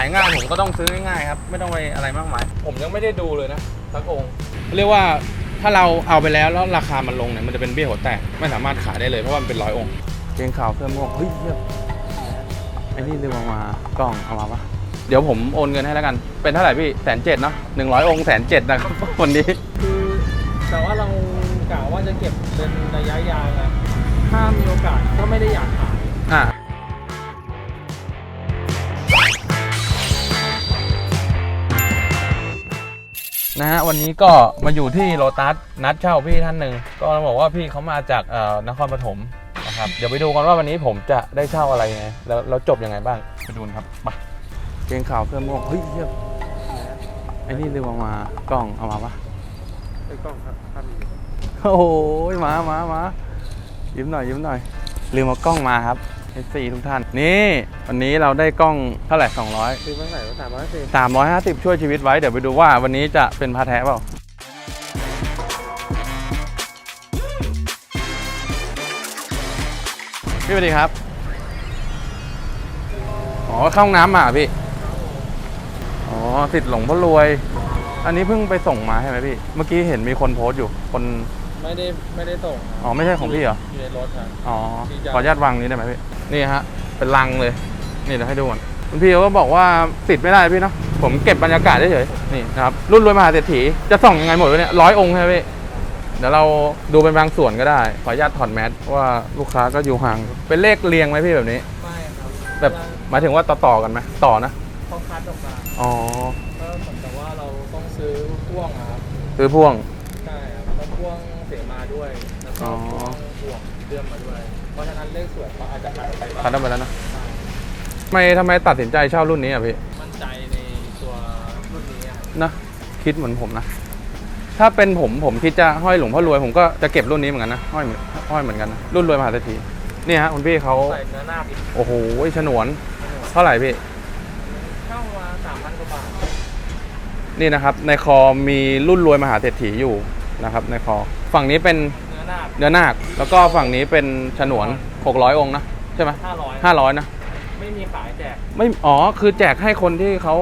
ายง่ายผมก็ต้องซื้อง่ายๆครับ ไม่ต้องไปอะไรมากมาย ผมยังไม่ได้ดูเลยนะสักองค์เรียกว่าถ้าเราเอาไปแล้วแล้วราคามันลงเนี่ยมันจะเป็นเบี้ยหัวแตกไม่สามารถขายได้เลยเพราะว่ามันเป็นร้อยองค์เกงขาวเพื่อนม่วงเฮ้ยเหี้ยไอ้นี่ลืมเอามากล้องเอามาปะเดี๋ยวผมโอนเงินให้แล้วกัน เป็นเท่าไหร่พี่แสนเจ็ดเนาะหนึ่งร้อยองค์แสนเจ็ดนะครับวันนี้คือแต่ว่าเรากะว่าจะเก็บเป็นระยะยาวไงถ้ามีโอกาสก็ไม่ได้อยากขาย นะฮะวันนี้ก็มาอยู่ที่โลตัสนัดเช่าพี่ท่านหนึ่งก็ต้องบอกว่าพี่เขามาจากเอ่อนครปฐมนะครับเดี๋ยวไปดูกันว่าวันนี้ผมจะได้เช่าอะไรไงแล้วแล้วจบยังไงบ้างไปดูกันครับไปเกงขาวเพื่อนม่วงเฮ้ยเหี้ยไอ้นี่ลืมเอามากล้องเอามาปะไอ้กล้องครับท่านโอ้โหมามามายิ้มหน่อยยิ้มหน่อยลืมเอากล้องมาครับ เอซีทุกท่าน นี่วันนี้เราได้กล้องเท่าไหร่200ซื้อมาไหนว่าสามร้อยสิบ350 ช่วยชีวิตไว้เดี๋ยวไปดูว่าวันนี้จะเป็นพาแท้เปล่าพี่สวัสดีครับ อ๋อเข้าห้องน้ำมาเหรอพี่ อ๋อสิทธิ์หลงพ่อรวย อันนี้เพิ่งไปส่งมาใช่ไหมพี่ เมื่อกี้เห็นมีคนโพสต์อยู่ คน ไม่ได้ไม่ได้ส่งอ๋อไม่ใช่ของพี่เหรออยู่ในรถครับ อ๋อดีจังขออนุญาตวางนี้ได้ไหมพี่ นี่ฮะ เป็นลังเลย นี่เดี๋ยวให้ดูก่อนคุณพี่เขาก็บอกว่าติดไม่ได้พี่เนาะ ผมเก็บบรรยากาศเฉยๆ นี่นะครับ รุ่นรวยมหาเศรษฐี จะส่องยังไงหมดวะเนี่ยร้อยองค์ใช่ไหมพี่ เดี๋ยวเราดูเป็นบางส่วนก็ได้ ขออนุญาตถอดแมสเพราะว่าลูกค้าก็อยู่ห่าง เป็นเลขเรียงไหมพี่แบบนี้ ไม่ครับแบบหมายถึงว่าต่อๆกันไหมต่อนะ เขาคัดออกมาอ๋อ ก็เหมือนกับว่าเราต้องซื้อพ่วงอะครับ ซื้อพ่วง ใช่ครับแล้วพ่วง เสียมาด้วย แล้วก็อ๋อพ่วงบวกเลื่อมมาด้วย เพราะฉะนั้นเลขสวยเขาอาจจะคัดไปบ้างคัดได้ไปแล้วนะทำไมทำไมตัดสินใจเช่ารุ่นนี้อะพี่ มั่นใจในตัวรุ่นนี้อะครับนะ คิดเหมือนผมนะ ถ้าเป็นผมผมคิดจะห้อยหลวงพ่อรวยผมก็จะเก็บรุ่นนี้เหมือนกันนะห้อยเหมือนห้อยเหมือนกันนะรุ่นรวยมหาเศรษฐีนี่ฮะคุณพี่เขาใส่เนื้อหน้าอีกโอ้โหฉนวน เท่าไหร่พี่ เข้ามาสามพันกว่าบาท นี่นะครับ ในคอมีรุ่นรวยมหาเศรษฐีอยู่นะครับ ในคอ ฝั่งนี้เป็นเนื้อหน้าเนื้อนาคแล้วก็ฝั่งนี้เป็นฉนวน 600 องค์นะใช่ไหมห้าร้อยห้าร้อยนะ ไม่มีขายแจกไม่อ๋อคือแจกให้คนที่เขา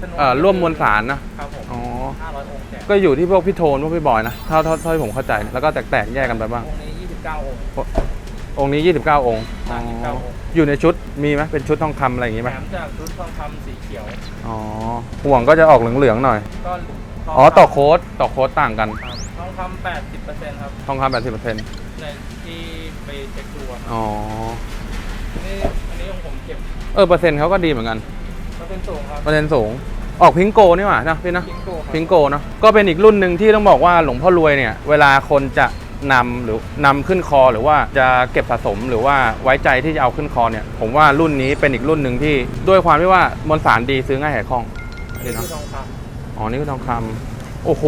จำนวนเอ่อร่วมมวลสารนะครับผมอ๋อห้าร้อยองค์แจกก็อยู่ที่พวกพี่โทนพวกพี่บอยนะเท่าเท่าเท่าที่ผมเข้าใจนะแล้วก็แตกๆแยกกันไปบ้าง องค์นี้ยี่สิบเก้าองค์ องค์นี้ 29 องค์อ๋อ29องค์ อยู่ในชุดมีไหมเป็นชุดทองคำอะไรอย่างงี้ไหมแถมจากชุดทองคำสีเขียว อ๋อห่วงก็จะออกเหลืองๆหน่อย ก็ อ๋อต่อโค้ดต่อโค้ดต่างกันครับทองคำแปดสิบเปอร์เซ็นต์ครับ ทองคำ80เปอร์เซ็นต์ในที่ไปเช็คดูอะครับอ๋อนี่อันนี้ของผมเก็บเออเปอร์เซ็นต์เขาก็ดีเหมือนกันก็เป็นสูงครับเปอร์เซ็นต์สูง ออกพิงโกนี่หว่านะพี่นะพิงโกครับพิงโกเนาะก็เป็นอีกรุ่นหนึ่งที่ต้องบอกว่าหลวงพ่อรวยเนี่ย เวลาคนจะนำหรือนำขึ้นคอหรือว่าจะเก็บสะสมหรือว่าไว้ใจที่จะเอาขึ้นคอเนี่ย ผมว่ารุ่นนี้เป็นอีกรุ่นหนึ่งที่ด้วยความที่ว่ามวลสารดีซื้อง่ายแหกคล่องนี่นี่คืเนาะอทองค อ๋อนี่คือทองคำโอ้โห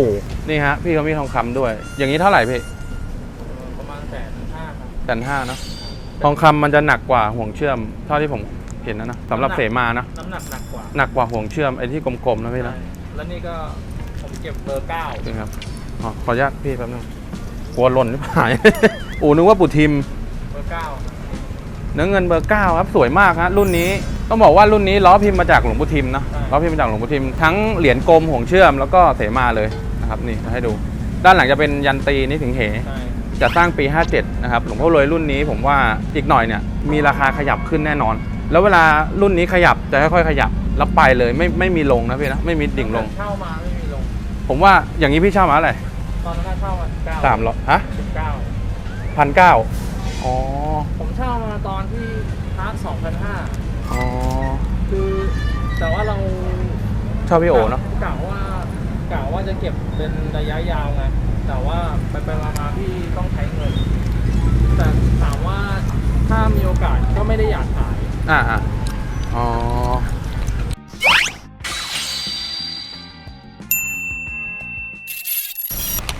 นี่ฮะ พี่เขามีทองคำด้วย อย่างนี้เท่าไหร่พี่ำประมาณแสนห้าครับแสนห้าเนอะทองคำมันจะหนักกว่าห่วงเชื่อม เท่าที่ผมเห็นนะนะสำหรับเสมานะ น้ำหนักหนักกว่า หนักกว่าห่วงเชื่อมไอ้ที่กลมๆนะพี่นะใช่แล้วนี่ก็ผมเก็บเบอร์เก้าจริงครับอ๋อขออนุญาตพี่แป๊บนึงกลัวหล่นที่หายอูนึกว่าปู่ทิม เบอร์เก้าเนื้อเงินเบอร์เก้าครับ สวยมากฮะรุ่นนี้ ต้องบอกว่ารุ่นนี้ล้อพิมพ์มาจากหลวงปู่ทิมนะล้อพิมพ์มาจากหลวงปู่ทิมทั้งเหรียญกลมห่วงเชื่อมแล้วก็เสมาเลยนะครับนี่ให้ดู ด้านหลังจะเป็นยันตีนี่ถึงเหใช่จะสร้างปี 57 นะครับหลวงพ่อรวยรุ่นนี้ผมว่าอีกหน่อยเนี่ยมีราคาขยับขึ้นแน่นอน แล้วเวลารุ่นนี้ขยับจะค่อยๆขยับแล้วไปเลยไม่ไม่มีลงนะพี่นะไม่มีดิ่งลงเช่ามาไม่มีลง ผมว่าอย่างนี้พี่เช่ามาอะไหรตอนนั้นเช่ามาเก้าสามร้อยฮะสิบเก้าพันเก้าอ๋อผมเช่ามาตอนที่พาร์ทสองพันห้า เช่าพี่โอเนาะกะว่ากะว่าจะเก็บเป็นระยะยาวไงแต่ว่าไปไปมามาพี่ต้องใช้เงิน แต่ถามว่าถ้ามีโอกาสก็ไม่ได้อยากขายอ่าอ่าอ๋อ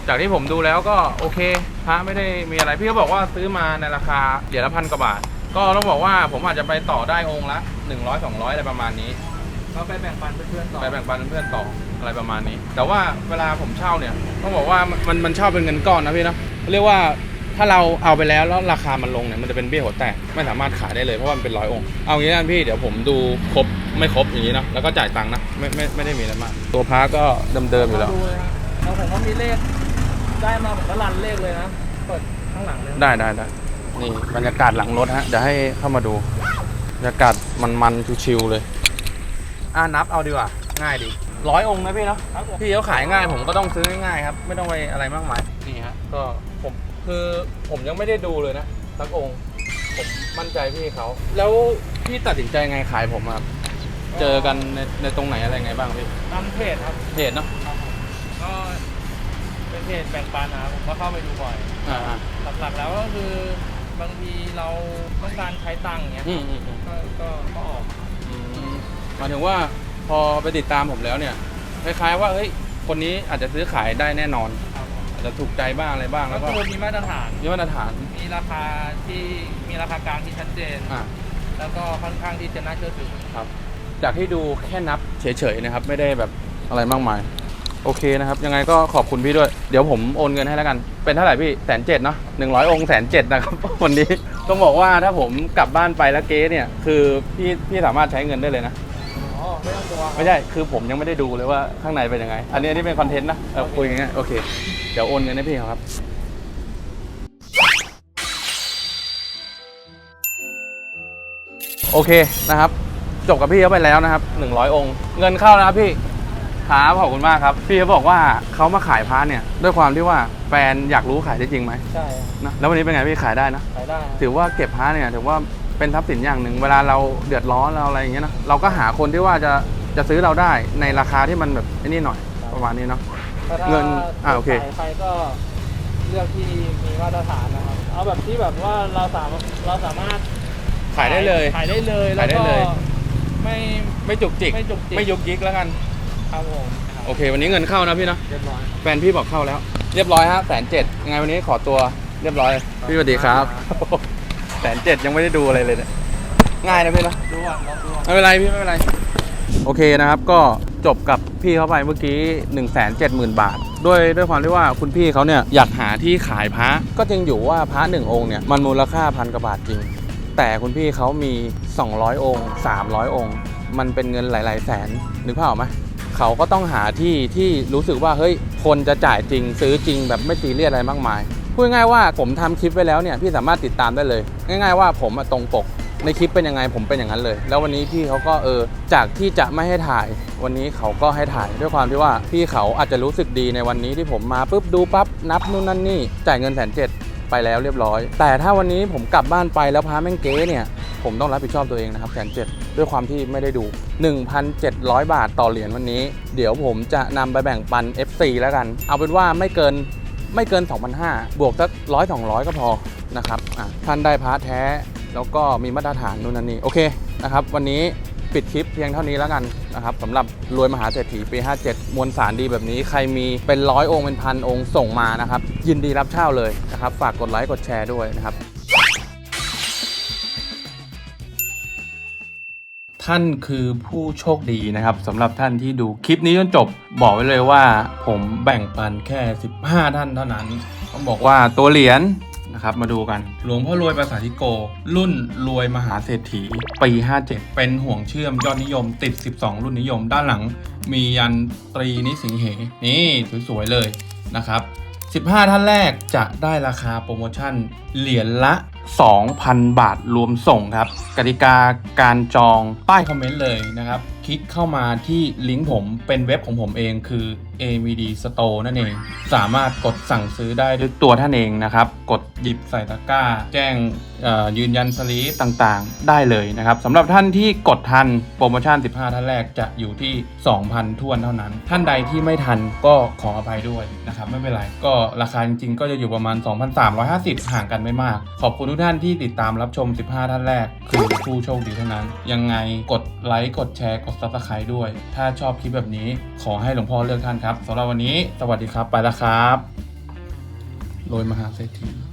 จากที่ผมดูแล้วก็โอเคพระไม่ได้มีอะไรพี่เขาบอกว่าซื้อมาในราคาเหรียญละพันกว่าบาท ก็ต้องบอกว่าผมอาจจะไปต่อได้องค์ละ 100 200 อะไรประมาณนี้ ก็ไปแบ่งปันเพื่อนๆต่อ ไปแบ่งปันเพื่อนๆต่ออะไรประมาณนี้ แต่ว่าเวลาผมเช่าเนี่ยต้องบอกว่ามันมันเช่าเป็นเงินก้อนนะพี่นะเรียกว่าถ้าเราเอาไปแล้วแล้วราคามันลงเนี่ยมันจะเป็นเบี้ยหัวแตกไม่สามารถขายได้เลยเพราะว่ามันเป็นร้อยองค์เอางี้กันพี่เดี๋ยวผมดูครบไม่ครบอย่างนี้เนอะแล้วก็จ่ายตังค์นะไม่ไม่ไม่ได้มีอะไรมากตัวพาก็เดิมๆอยู่แล้วดูเลยครับแล้วผมก็มีเลขได้มาผมก็รันเลขเลยนะเปิดข้างหลังเลยได้ได้ได้นี่บรรยากาศหลังรถฮะเดี๋ยวให้เข้ามาดูบรรยากาศมันๆชิวๆเลย อ่านับเอาดีกว่าง่ายดีร้อยองค์นะพี่เนาะครับผมพี่เขาขายง่ายผมก็ต้องซื้อง่ายๆครับ ไม่ต้องไปอะไรมากมายนี่ฮะก็ผมคือผมยังไม่ได้ดูเลยนะสักองค์ ผมมั่นใจพี่เขา แล้วพี่ตัดสินใจไงขายผมอะครับเจอกันในในตรงไหนอะไรไงบ้างพี่ตามเพจครับเพจเนาะครับผมก็เป็นเพจแบ่งปันนะครับผมก็เข้าไปดูบ่อยอ่าหลักๆแล้วก็คือบางทีเราต้องการใช้ตังค์อย่างเงี้ยอืมอืมอืมก็ก็ก็ออกอืม หมายถึงว่าพอไปติดตามผมแล้วเนี่ยคล้ายๆว่าเฮ้ยคนนี้อาจจะซื้อขายได้แน่นอนครับผมอาจจะถูกใจบ้างอะไรบ้างแล้แล้ววก็ก็มีมาตรฐาน มีมาตรฐานมีราคาที่มีราคากลางที่ชัดเจน อ่าแล้วก็ค่อนข้างที่จะน่าเชื่อถือ ครับจากที่ดูแค่นับเฉยๆนะครับ ไม่ได้แบบอะไรมากมาย โอเคนะครับ ยังไงก็ขอบคุณพี่ด้วย เดี๋ยวผมโอนเงินให้แล้วกัน เป็นเท่าไหร่พี่แสนเจ็ดเนาะหนึ่งร้อยองค์แสนเจ็ดนะครับ วันนี้ต้องบอกว่าถ้าผมกลับบ้านไปแล้วเก๊เนี่ย คือพี่พี่สามารถใช้เงินได้เลยนะอ๋อไม่ ต้องกลัวครับไม่ใช่ คือผมยังไม่ได้ดูเลยว่าข้างในเป็นยังไง อันนี้อันนี้เป็นคอนเทนต์นะเราคุยอย่างเงี้ยโอเค เดี๋ยวโอนเงินให้พี่เขาครับ โอเคนะครับ จบกับพี่เขาไปแล้วนะครับ 100 องค์ เงินเข้านะครับพี่ครับขอบคุณมากครับ พี่เขาบอกว่าเขามาขายพระเนี่ย ด้วยความที่ว่าแฟนอยากรู้ขายได้จริงไหมใช่ครับนะแล้ววันนี้เป็นไงพี่ขายได้นะ ขายได้ครับถือว่าเก็บพระเนี่ยถือว่า เป็นทรัพย์สินอย่างหนึ่ง เวลาเราเดือดร้อนเราอะไรอย่างเงี้ยนะเราก็หาคนที่ว่าจะจะซื้อเราได้ในราคาที่มันแบบไอ้นี่หน่อยประมาณนี้เนาะ แต่ถ้าเงินอ่าโอเคขายใครก็เลือกที่มีมาตรฐานนะครับ เอาแบบที่แบบว่าเราสามารถเราสามารถขายได้เลย ขายได้เลยแล้วขายได้ก็เลย ไม่ไม่จุกจิกไม่จุกจิกไม่ยุกยิกแล้วกัน ครับผมโอเค วันนี้เงินเข้านะพี่นะเรียบร้อย แฟนพี่บอกเข้าแล้ว เรียบร้อยฮะแสนเจ็ดยังไงวันนี้ขอตัวเรียบร้อย พี่สวัสดีครับแส นเจ็ดยังไม่ได้ดูอะไรเลยเนี่ยง่ายนะพี่นะดูอะลองดูอะไม่เป็นไรพี่ไม่เป็นไร โอเคนะครับก็จบกับพี่เขาไปเมื่อกี้ 1 7 0 0 0 0 บาท ด้วยด้วยความที่ว่าคุณพี่เขาเนี่ยอยากหาที่ขายพระก็จริงอยู่ว่าพระหนึ่งองค์เนี่ยมันมูลค่าพันกว่าบาทจริง แต่คุณพี่เขามี 200 องค์ 300 องค์ มันเป็นเงินหลาย ๆ แสนนึกภาพออกไหมเขาก็ต้องหาที่ที่รู้สึกว่าเฮ้ยคนจะจ่ายจริงซื้อจริงแบบไม่ซีเรียสอะไรมากมาย พูดง่ายว่าผมทำคลิปไว้แล้วเนี่ยพี่สามารถติดตามได้เลย ง่าย ๆว่าผมตรงปกในคลิปเป็นยังไงผมเป็นอย่างนั้นเลย แล้ววันนี้พี่เขาก็เออจากที่จะไม่ให้ถ่าย วันนี้เขาก็ให้ถ่ายด้วยความที่ว่าพี่เขาอาจจะรู้สึกดีในวันนี้ที่ผมมาปุ๊บดูปั๊บนับนู่นนั่นนี่จ่ายเงินแสนเจ็ดไปแล้วเรียบร้อย แต่ถ้าวันนี้ผมกลับบ้านไปแล้วพาแม่งเก๊เนี่ยผมต้องรับผิดชอบตัวเองนะครับแสนเจ็ดด้วยความที่ไม่ได้ดู 1,700 บาทต่อเหรียญวันนี้ เดี๋ยวผมจะนำไปแบ่งปัน FC แล้วกัน เอาเป็นว่าไม่เกิน ไม่เกิน 2,500 บวกสักร้อยสองร้อยก็พอนะครับท่านได้พาร์ทแท้ แล้วก็มีมาตรฐานนู่นนั่นนี่โอเคนะครับ วันนี้ปิดคลิปเพียงเท่านี้แล้วกันนะครับสำหรับรวยมหาเศรษฐีปี 57 มวลสารดีแบบนี้ใครมีเป็นร้อยองค์เป็นพันองค์ส่งมานะครับ ยินดีรับเช่าเลยนะครับ ฝากกดไลค์กดแชร์ด้วยนะครับ ท่านคือผู้โชคดีนะครับสำหรับท่านที่ดูคลิปนี้จนจบ บอกไว้เลยว่า ผมแบ่งปันแค่ 15 ท่านเท่านั้นต้องบอกว่าตัวเหรียญนะครับมาดูกันหลวงพ่อรวยภาษาธิโก รุ่นรวยมหาเศรษฐีปี 57 เป็นห่วงเชื่อมยอดนิยมติด 12 รุ่นนิยม ด้านหลังมียันตรีนิสิงเหนี่สวยๆเลยนะครับ 15 ท่านแรกจะได้ราคาโปรโมชั่นเหรียญละ 2,000 บาทรวมส่งครับ กติกาการจองใต้คอมเมนต์เลยนะครับ คลิกเข้ามาที่ลิงก์ผมเป็นเว็บของผมเองคือ AMD Store นั่นเอง สามารถกดสั่งซื้อได้ด้วยตัวท่านเองนะครับ กดหยิบใส่ตะกร้า แจ้งยืนยันสลีปต่างๆ ได้เลยนะครับสำหรับท่านที่กดทันโปรโมชั่น 15 ท่านแรกจะอยู่ที่ 2,000ทวนเท่านั้น ท่านใดที่ไม่ทันก็ขออภัยด้วยนะครับไม่เป็นไรก็ราคาจริงๆก็จะอยู่ประมาณ 2,350 ห่างกันไม่มาก ขอบคุณทุกท่านที่ติดตามรับชม 15 ท่านแรก คือผู้โชคดีเท่านั้น ยังไงกดไลค์กดแชร์กด subscribe ด้วย ถ้าชอบคลิปแบบนี้ขอให้หลวงพ่อเลือกท่านครับสำหรับวันนี้ สวัสดีครับไปแล้วครับโรยมหาเศรษฐี